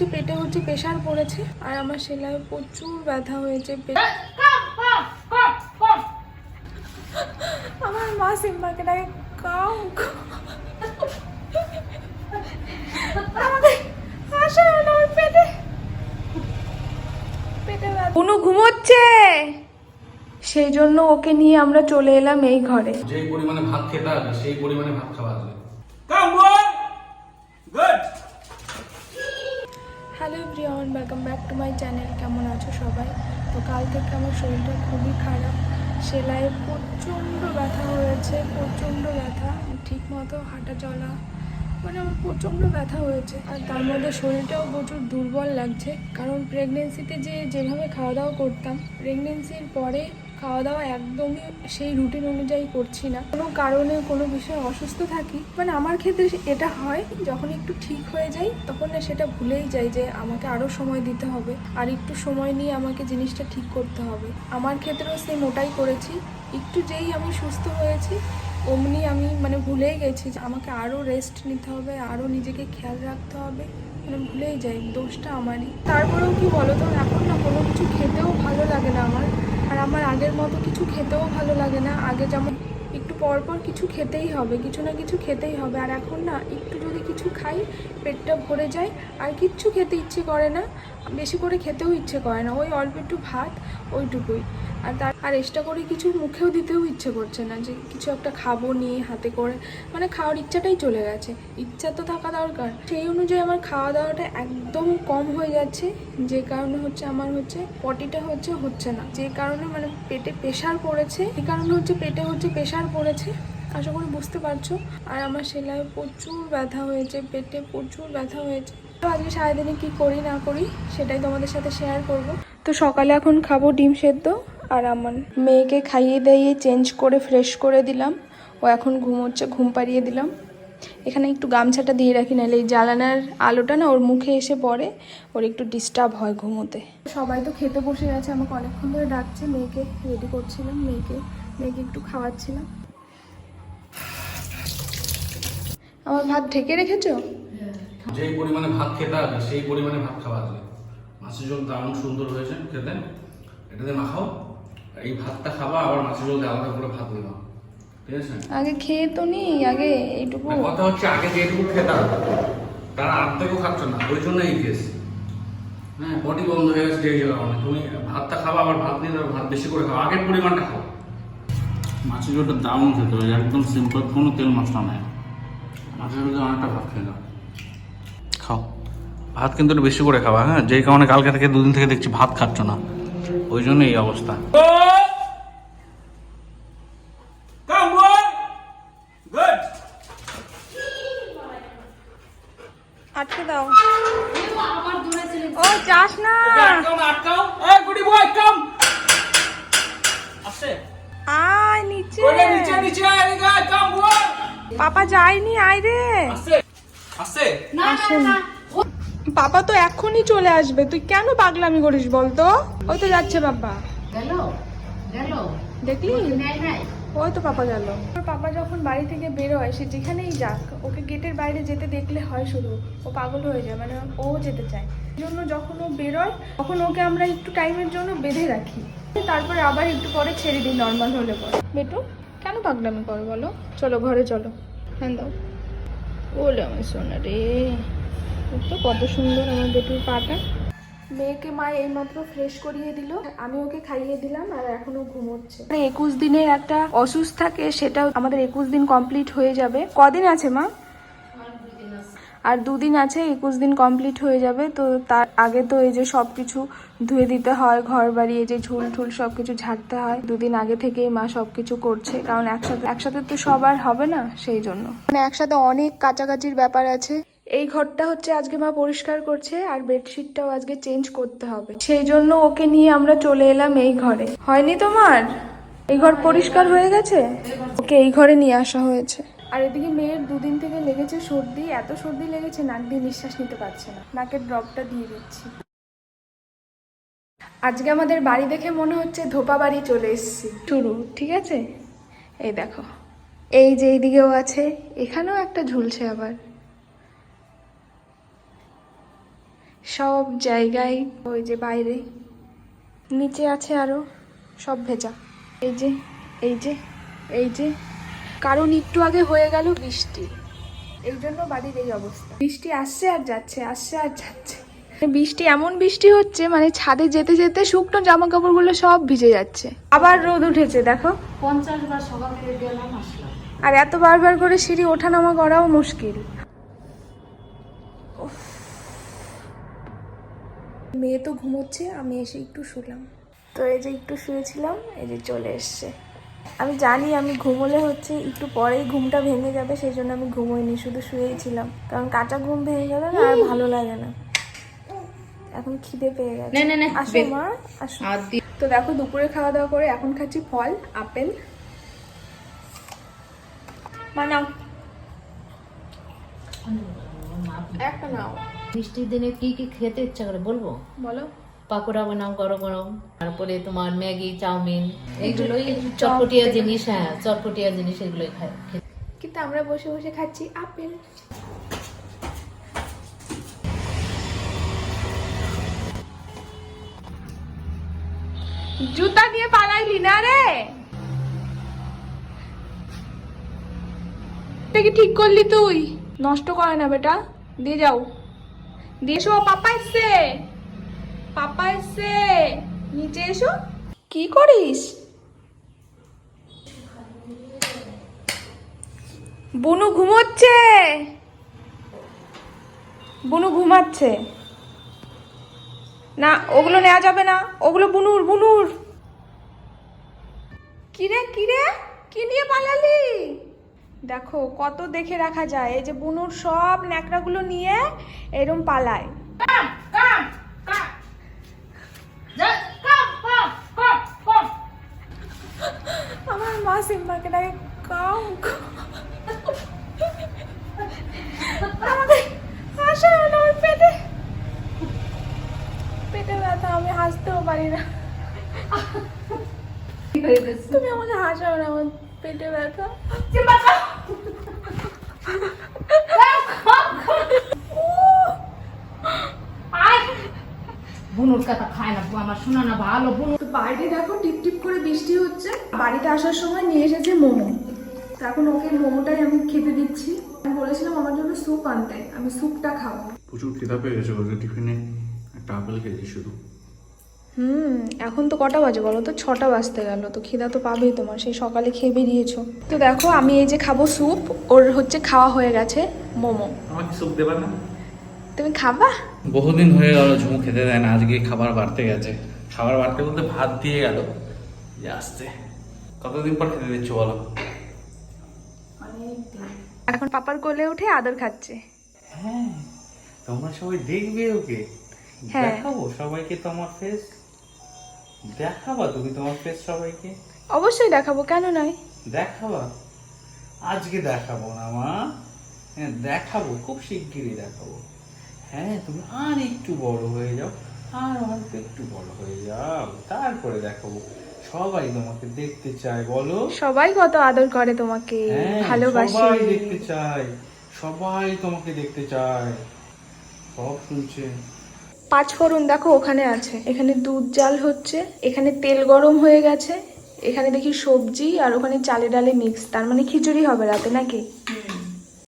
হচ্ছে পেটে হচ্ছে প্রেশার পড়েছে আর আমার সেলাই প্রচুর ব্যথা হয়েছে আমার মা সিম্বাকে ডাকে কাউ অনু ঘুমোচ্ছে? সেই জন্য ওকে নিয়ে আমরা চলে এলাম এই ঘরে। যে পরিমাণে ভাত খেতে সেই পরিমাণে ভাত খাওয়া everyone welcome back to my channel কেমন আছো সবাই? তো কাল থেকে আমার শরীরটা খুবই খারাপ। সেলাই প্রচণ্ড ব্যথা হয়েছে, প্রচণ্ড ব্যথা। ঠিক মতো হাঁটা চলা মানে আমার প্রচণ্ড ব্যথা হয়েছে। আর তার মধ্যে শরীরটাও প্রচুর দুর্বল লাগছে। কারণ প্রেগনেন্সিতে যে যেভাবে খাওয়া দাওয়া করতাম প্রেগনেন্সির পরে খাওয়া দাওয়া একদমই সেই রুটিন অনুযায়ী করছি না। কোনো কারণে কোনো বিষয়ে অসুস্থ থাকি মানে আমার ক্ষেত্রে এটা হয়, যখন একটু ঠিক হয়ে যাই, তখন না সেটা ভুলেই যাই যে আমাকে আরও সময় দিতে হবে, আর একটু সময় নিয়ে আমাকে জিনিসটা ঠিক করতে হবে। আমার ক্ষেত্রেও সেম ওটাই করেছি, একটু যেই আমি সুস্থ হয়েছি, অমনি আমি মানে ভুলেই গেছি যে আমাকে আরও রেস্ট নিতে হবে আরও নিজেকে খেয়াল রাখতে হবে মানে ভুলেই যাই, দোষটা আমারই। তারপরেও কি বলো তো এখন না কোনো কিছু খেতেও ভালো লাগে না আমার। আর আমার আগের মতো কিছু খেতেও ভালো লাগে না। আগে যেমন একটু পরপর পর কিছু খেতেই হবে, কিছু না কিছু খেতেই হবে। আর এখন না, একটু যদি কিছু খাই, পেটটা ভরে যায়, আর কিচ্ছু খেতে ইচ্ছে করে না, বেশি করে খেতেও ইচ্ছে করে না। ওই অল্প একটু ভাত, ওইটুকুই। আর তার আর এক্সট্রা করে কিছু মুখেও দিতেও ইচ্ছে করছে না যে কিছু একটা খাব নিয়ে হাতে করে। মানে খাওয়ার ইচ্ছাটাই চলে গেছে। ইচ্ছা তো থাকা দরকার। সেই অনুযায়ী আমার খাওয়া দাওয়াটা একদম কম হয়ে যাচ্ছে। যে কারণে হচ্ছে আমার হচ্ছে পটিটা হচ্ছে হচ্ছে না। যে কারণে মানে পেটে প্রেশার পড়েছে। এই কারণে হচ্ছে পেটে হচ্ছে প্রেশার পড়েছে। আশা করি বুঝতে পারছ। আর আমার সেলাই প্রচুর ব্যথা হয়েছে। পেটে প্রচুর ব্যথা হয়েছে। তো আজকে সারাদিনে কী করি না করি সেটাই তোমাদের সাথে শেয়ার করব। তো সকালে এখন খাব ডিম সেদ্ধ। আর আমার মেয়েকে খাইয়ে দাইয়ে চেঞ্জ করে ফ্রেশ করে দিলাম। ও এখন ঘুমোচ্ছে, ঘুম পাড়িয়ে দিলাম। এখানে একটু গামছাটা দিয়ে রাখি, নাহলে এই জ্বালানার আলোটা না ওর মুখে এসে পড়ে, ওর একটু ডিস্টার্ব হয় ঘুমোতে। সবাই তো খেতে বসে গেছে, আমাকে অনেকক্ষণ ধরে ডাকছে, মেয়েকে রেডি করছিলাম, মেয়েকে মেয়েকে একটু খাওয়াচ্ছিলাম। আমার ভাত ঢেকে রেখেছো? যে পরিমাণে ভাত খেতে হবে, সেই পরিমাণে ভাত খাওয়া যাবে। মাছের ঝোল দারুণ সুন্দর হয়েছে, খেতে। এটাতে মাখাও। এই ভাতটা খাবা আবার মাছের ঝোল আলাদা করে ভাত দিবা ঠিক আছে? আগে খেয়ে তো নি আগে এইটুকু। কথা হচ্ছে আগে যেটুকু খেতে হবে তারা আর্ধেকও খাচ্ছ না ওই জন্য এই কেস হ্যাঁ বডি বন্ধ হয়ে গেছে যে কারণে তুমি ভাতটা খাবা আবার ভাত নিয়ে ভাত বেশি করে খাও আগের পরিমাণটা খাও। মাছের ঝোলটা দারুণ খেতে হবে একদম সিম্পল কোনো তেল মশলা নেই। মাছের ঝোলে অনেকটা ভাত খেয়ে খাও। ভাত কিন্তু একটু বেশি করে খাওয়া হ্যাঁ? যেই কারণে কালকে থেকে দুদিন থেকে দেখছি ভাত খাচ্ছ না। ওই জন্য এই অবস্থা। আটকে দাও। ও যাস না। আটকাও না, গুডি বয় কাম আসে আয় নিচে। ওরে নিচে নিচে এদিকে আয় কাম বয় পাপা যায়নি আয় রে। আসে আসে আসেন। পাপা তো এখনই চলে আসবে। তুই কেন পাগলামি করিস বলতো? ওই তো যাচ্ছে বাবা। গেল? গেল? দেখলি? ওই তো পাপা গেল। ওর পাপা যখন বাড়ি থেকে বেরোয় সে যেখানেই যাক ওকে গেটের বাইরে যেতে দেখলে হয় শুধু। ও পাগল হয়ে যায় মানে ও যেতে চায়। এই জন্য যখন ও বেরোয় তখন ওকে আমরা একটু টাইমের জন্য বেঁধে রাখি। তারপরে আবার একটু পরে ছেড়ে দিই নর্মাল হলে পরে। বেটু কেন পাগলামি করে বলো? চলো ঘরে চলো। হ্যাঁ দাও। বলে আমার সোনা রে। তো কত সুন্দর আমার বেটুর পাটা। মেয়েকে মা এইমাত্র ফ্রেশ করিয়ে দিল। আমি ওকে খাইয়ে দিলাম আর এখনও ঘুমোচ্ছে। একুশ দিনের একটা অসুস্থ থাকে সেটা আমাদের একুশ দিন কমপ্লিট হয়ে যাবে। কদিন আছে মা? আর দুদিন আছে একুশ দিন কমপ্লিট হয়ে যাবে। তো তার আগে তো এই যে সব কিছু ধুয়ে দিতে হয় ঘর বাড়ি এই যে ঝুল ঠুল সব কিছু ঝাড়তে হয়। দুদিন আগে থেকেই মা সব কিছু করছে কারণ একসাথে একসাথে তো সবার হবে না সেই জন্য। মানে একসাথে অনেক কাছাকাছির ব্যাপার আছে। এই ঘরটা হচ্ছে আজকে মা পরিষ্কার করছে আর বেডশিটটাও আজকে চেঞ্জ করতে হবে। সেই জন্য ওকে নিয়ে আমরা চলে এলাম এই ঘরে। হয়নি তোমার? এই ঘর পরিষ্কার হয়ে গেছে? ওকে এই ঘরে নিয়ে আসা হয়েছে। আর এদিকে মেয়ের দুদিন থেকে লেগেছে সর্দি, এত সর্দি লেগেছে নাক দিয়ে নিঃশ্বাস নিতে পারছে না। নাকের ড্রপটা দিয়ে দিচ্ছি। আজকে আমাদের বাড়ি দেখে মনে হচ্ছে ধোপা বাড়ি চলে এসেছি। শুরু, ঠিক আছে? এই দেখো। এই যে এইদিকেও আছে, এখানেও একটা ঝুলছে আবার। সব জায়গায় ওই যে বাইরে। নিচে আছে আরও সব ভেজা। এই যে এই যে এই যে। কারণ একটু আগে হয়ে গেল বৃষ্টি। এই জন্য বাড়ির এই অবস্থা। বৃষ্টি আসছে আর যাচ্ছে আসছে আর যাচ্ছে। বৃষ্টি এমন বৃষ্টি হচ্ছে মানে ছাদে যেতে যেতে শুকনো জামা কাপড়গুলো সব ভিজে যাচ্ছে। আবার রোদ উঠেছে দেখো। পঞ্চাশ বার সকাল গেলাম আসলাম। আর এত বারবার করে সিঁড়ি ওঠানামা করাও মুশকিল। মেয়ে তো ঘুমোচ্ছে আমি এসে একটু শুলাম। তো এই যে একটু শুয়েছিলাম এই যে চলে এসছে। আমি জানি আমি ঘুমোলে হচ্ছে একটু পরেই ঘুমটা ভেঙে যাবে সেই জন্য আমি ঘুমোইনি শুধু শুয়েই ছিলাম। কারণ কাঁচা ঘুম ভেঙে গেলে না আর ভালো লাগে না। এখন খিদে পেয়ে গেছে। না, না, না, আসো মা আসো। তো দেখো দুপুরে খাওয়া দাওয়া করে এখন খাচ্ছি ফল আপেল। মা নাও। একটা নাও। বৃষ্টির দিনে কি কি খেতে ইচ্ছা করে বলব? বলো। পাকোড়া বানাও গরম গরম। তারপরে তোমার ম্যাগি চাউমিন এইগুলোই চটপটিয়া জিনিস হ্যাঁ চটপটিয়া জিনিস এগুলোই খাই কিন্তু আমরা বসে বসে খাচ্ছি আপেল। জুতা নিয়ে পালাইলি না রে? ঠিক করলি তুই? নষ্ট করে না বেটা দিয়ে যাও। এসো, পাপা এসছে। পাপা এসছে। নিচে এসো। কি করিস? বুনু ঘুমোচ্ছে। বুনু ঘুমাচ্ছে। না, ওগুলো নেওয়া যাবে না। ওগুলো বুনুর বুনুর। কিরে কিরে? কি নিয়ে পালালি? দেখো কত দেখে রাখা যায়। এই যে বুনুর সব ন্যাকড়াগুলো নিয়ে এরম পালায়। আমার মা সিম্বাকে ডাকে কাউ আমাকে হাসা হলো আমার পেটে। পেটে ব্যথা আমি হাসতেও পারি না। তুমি আমাকে হাসাও না আমার পেটে ব্যথা? বুনুর কথা খায় না আমার শোনা না ভালো বুনু। বাইরে দেখো টিপ টিপ করে বৃষ্টি হচ্ছে। বাড়িতে আসার সময় নিয়ে এসেছে মোমো। তো এখন ওকে মোমোটাই আমি খেতে দিচ্ছি। আমি বলেছিলাম আমার জন্য স্যুপ আনতে আমি স্যুপটা খাব। প্রচুর খিদা পেয়ে গেছে ওদের টিফিনে। একটা আপেল খেয়েছি শুধু। হুম এখন তো কটা বাজে বলো তো? ছটা বাজতে গেল তো খিদা তো পাবেই তোমার সেই সকালে খেয়ে বেরিয়েছো। তো দেখো আমি এই যে খাব স্যুপ ওর হচ্ছে খাওয়া হয়ে গেছে মোমো। আমাকে স্যুপ দেবে না? তুমি খাবা? বহুদিন হয়ে গেল ঝুমু খেতে দেয় না আজকে খাবার বাড়তে গেছে। খাবার বাড়তে বলতে ভাত দিয়ে গেল যে আসতে কতদিন পর খেতে দিচ্ছ বলো? এখন পাপার কোলে উঠে আদর খাচ্ছে। হ্যাঁ তোমরা সবাই দেখবে ওকে। হ্যাঁ। দেখাবো সবাইকে তোমার ফেস দেখাবা তুমি তোমার ফেস সবাইকে? অবশ্যই দেখাবো কেন নয়? দেখাবা? আজকে দেখাবো না মা। হ্যাঁ দেখাবো খুব শিগগিরই দেখাবো। হ্যাঁ তুমি আর একটু বড় হয়ে যাও আর অল্প একটু বড় হয়ে যাও। তারপরে দেখাবো। সবাই তোমাকে দেখতে চায় বলো। সবাই কত আদর করে তোমাকে হ্যাঁ ভালোবাসে। সবাই দেখতে চায় সবাই তোমাকে দেখতে চায়। সব শুনছে। পাঁচ ফোড়ন দেখো ওখানে আছে। এখানে দুধ জাল হচ্ছে, এখানে তেল গরম হয়ে গেছে, এখানে দেখি সবজি আর ওখানে চালে ডালে মিক্স তার মানে খিচুড়ি হবে রাতে নাকি?